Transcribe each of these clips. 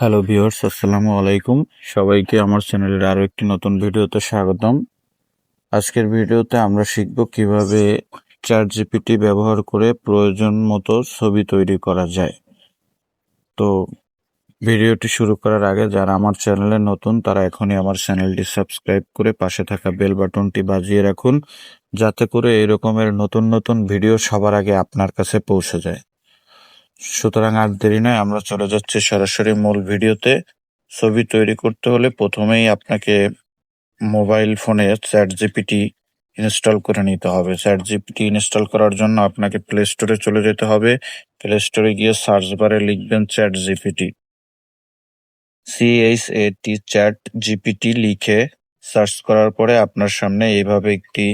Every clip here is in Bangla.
হ্যালো ভিউয়ার্স আসসালামু আলাইকুম সবাইকে আমার চ্যানেলের আরও একটি নতুন ভিডিওতে স্বাগতম। আজকের ভিডিওতে আমরা শিখব কীভাবে চ্যাট জিপিটি ব্যবহার করে প্রয়োজন মতো ছবি তৈরি করা যায়। তো, ভিডিওটি শুরু করার আগে যারা আমার চ্যানেলে নতুন, তারা এখনই আমার চ্যানেলটি সাবস্ক্রাইব করে পাশে থাকা বেল বাটনটি বাজিয়ে রাখুন, যাতে করে এই রকমের নতুন নতুন ভিডিও সবার আগে আপনার কাছে পৌঁছে যায়। সুতরাং আর দেরি নয়, আমরা চলে যাচ্ছি সরাসরি মূল ভিডিওতে। ছবি তৈরি করতে হলে প্রথমেই আপনাকে মোবাইল ফোনে চ্যাট জিপিটি ইনস্টল করে নিতে হবে। চ্যাট জিপিটি ইনস্টল করার জন্য আপনাকে প্লে স্টোরে চলে যেতে হবে। প্লে স্টোরে গিয়ে সার্চ বারে লিখবেন chat GPT C H A T chat GPT লিখে সার্চ করার পরে আপনার সামনে এইভাবে একটি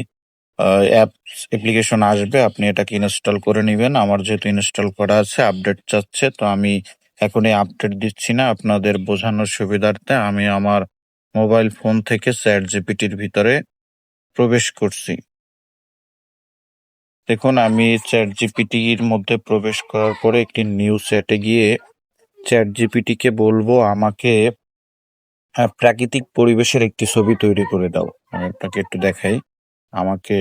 অ্যাপস অ্যাপ্লিকেশন আসবে, আপনি এটাকে ইনস্টল করে নেবেন। আমার যেহেতু ইনস্টল করা আছে আপডেট চাচ্ছে, তো আমি এখনই আপডেট দিচ্ছি না। আপনাদের বোঝানোর সুবিধার্থে আমি আমার মোবাইল ফোন থেকে চ্যাট জিপিটির ভিতরে প্রবেশ করছি। দেখুন, আমি চ্যাট জিপিটির মধ্যে প্রবেশ করার পরে একটি নিউ সেটে গিয়ে চ্যাট জিপিটিকে বলব, আমাকে প্রাকৃতিক পরিবেশের একটি ছবি তৈরি করে দাও। আমি আপনাকে একটু দেখাই। আমাকে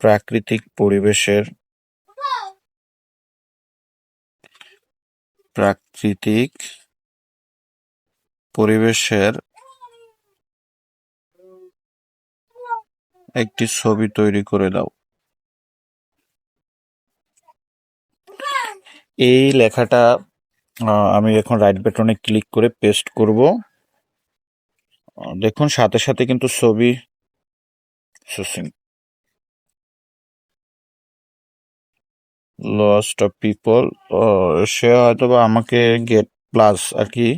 প্রাকৃতিক পরিবেশের প্রাকৃতিক পরিবেশের একটি ছবি তৈরি করে দাও। এই লেখাটা আমি এখন রাইট বাটনে ক্লিক করে পেস্ট করব। দেখুন, সাথে সাথে কিন্তু ছবি সুসিং লস্ট অফ পিপল সে হয়তো আমাকে গেট প্লাস আর কি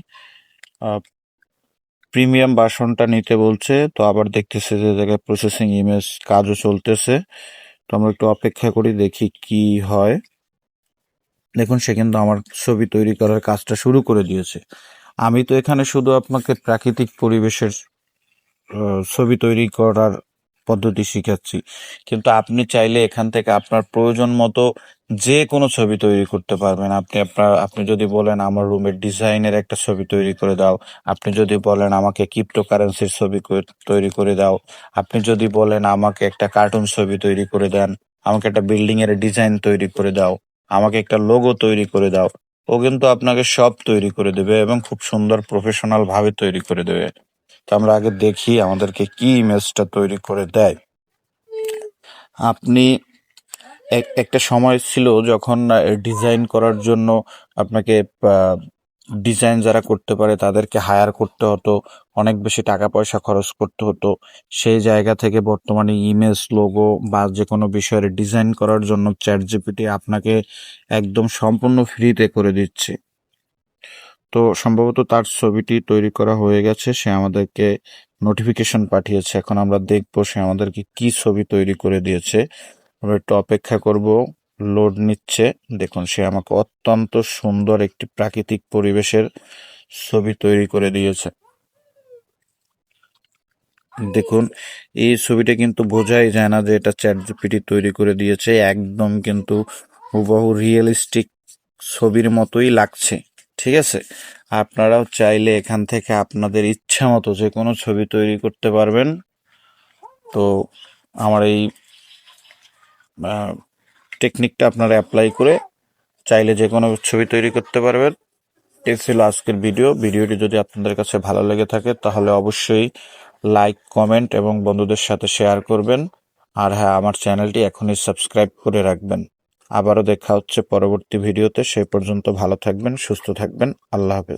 প্রিমিয়াম ভার্সনটা নিতে বলছে, তো আবার দেখতেছে যে জায়গায় প্রসেসিং ইমেজ কাজও চলতেছে, তো আমরা একটু অপেক্ষা করি, দেখি কি হয়। দেখুন, সে কিন্তু আমার ছবি তৈরি করার কাজটা শুরু করে দিয়েছে। আমি তো এখানে শুধু আপনাকে প্রাকৃতিক পরিবেশের ছবি তৈরি করার পদ্ধতি শিখাচ্ছি। কিন্তু আপনি চাইলে এখান থেকে আপনার প্রয়োজন মতো যে কোনো ছবি তৈরি করতে পারবেন। আপনি আপনার, আপনি যদি বলেন আমার রুমের ডিজাইনের একটা ছবি তৈরি করে দাও, আপনি যদি বলেন আমাকে ক্রিপ্টোকারেন্সির ছবি তৈরি করে দাও, আপনি যদি বলেন আমাকে একটা কার্টুন ছবি তৈরি করে দেন, আমাকে একটা বিল্ডিং এর ডিজাইন তৈরি করে দাও, আমাকে একটা লোগো তৈরি করে দাও, ও কিন্তু আপনাকে সব তৈরি করে দেবে এবং খুব সুন্দর প্রফেশনাল ভাবে তৈরি করে দেবে। তো আমরা আগে দেখি আমাদেরকে কি ইমেজটা তৈরি করে দেয়। আপনি এক- একটা সময় ছিল যখন ডিজাইন করার জন্য আপনাকে ডিজাইন যারা করতে পারে তাদেরকে হায়ার করতে হতো, অনেক বেশি টাকা পয়সা খরচ করতে হতো। সেই জায়গা থেকে বর্তমানে ইমেজ, লোগো বা যে কোনো বিষয়ের ডিজাইন করার জন্য চ্যাট জিপিটি আপনাকে একদম সম্পূর্ণ ফ্রিতে করে দিচ্ছে। তো সম্ভবত তার ছবিটি তৈরি করা হয়ে গেছে। সে আমাদেরকে নোটিফিকেশন পাঠিয়েছে। এখন আমরা দেখব সে আমাদেরকে কি ছবি তৈরি করে দিয়েছে। আমরা একটু অপেক্ষা করব। লোড নিচ্ছে। দেখুন, সে আমাকে অত্যন্ত সুন্দর একটি প্রাকৃতিক পরিবেশের ছবি তৈরি করে দিয়েছে। দেখুন, এই ছবিটা কিন্তু বোঝাই যায় না যে এটা চ্যাট জিপিটি তৈরি করে দিয়েছে। একদম কিন্তু হুবহু রিয়েলিস্টিক ছবির মতোই লাগছে। ঠিক আছে? আপনারাও চাইলে এখান থেকে আপনাদের ইচ্ছা মতো যে কোনো ছবি তৈরি করতে পারবেন। তো আমার এই টেকনিকটা আপনারা অ্যাপ্লাই করে চাইলে যে কোনো ছবি তৈরি করতে পারবেন। এই ছিল আজকের ভিডিও ভিডিওটি যদি আপনাদের কাছে ভালো লেগে থাকে তাহলে অবশ্যই লাইক কমেন্ট এবং বন্ধুদের সাথে শেয়ার করবেন। আর হ্যাঁ আমার চ্যানেলটি এখনই সাবস্ক্রাইব করে রাখবেন। আবারও দেখা হচ্ছে পরবর্তী ভিডিওতে। সেই পর্যন্ত ভালো থাকবেন সুস্থ থাকবেন। আল্লাহ হাফেজ।